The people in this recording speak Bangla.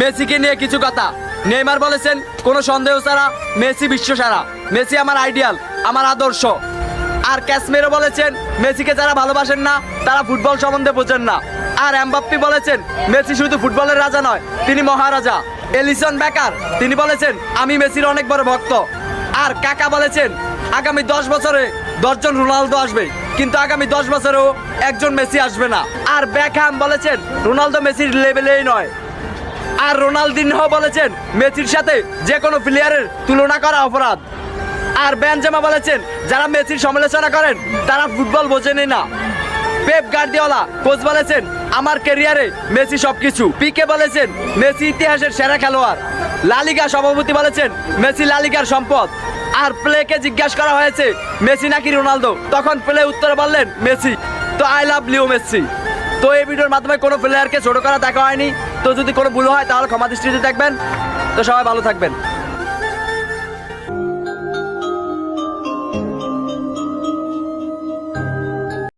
মেসিকে নিয়ে কিছু কথা। নেইমার বলেছেন, কোনো সন্দেহ ছাড়া মেসি বিশ্ব সারা। মেসি আমার আইডিয়াল, আমার আদর্শ। আর ক্যাসমেরও বলেছেন, মেসিকে যারা ভালোবাসেন না, তারা ফুটবল সম্বন্ধে বোঝেন না। আর এমবাপ্পি বলেছেন, মেসি শুধু ফুটবলের রাজা নয়, তিনি মহারাজা। এলিসন বেকার তিনি বলেছেন, আমি মেসির অনেক বড় ভক্ত। আর কাকা বলেছেন, আগামী দশ বছরে দশজন রোনালদো আসবে, কিন্তু আগামী দশ বছরেও একজন মেসি আসবে না। আর ব্যাকহ্যাম বলেছেন, রোনালদো মেসির লেভেলেই নয়। আর রোনালদিনহো বলেছেন, মেসির সাথে যে কোনো প্লেয়ারের তুলনা করা অপরাধ। আর বেনজেমা বলেছেন, যারা মেসির সমালোচনা করেন, তারা ফুটবল বোঝেনই না। পেপ গার্দিওলা কোচ বলেছেন, আমার ক্যারিয়ারে মেসি সবকিছু। পিকে বলেছেন, মেসি ইতিহাসের সেরা খেলোয়াড়। লালিগা সভাপতি বলেছেন, মেসি লালিগার সম্পদ। আর প্লেকে জিজ্ঞাসা করা হয়েছে, মেসি নাকি রোনালদো? তখন প্লে উত্তরে বললেন, মেসি। তো আই লাভ লিও মেসি। তো এই ভিডিওর মাধ্যমে কোনো প্লেয়ারকে ছোটো করা দেখা হয়নি। তো যদি কোনো ভুল হয়, তাহলে ক্ষমা দৃষ্টিতে দেখবেন। তো সবাই ভালো থাকবেন।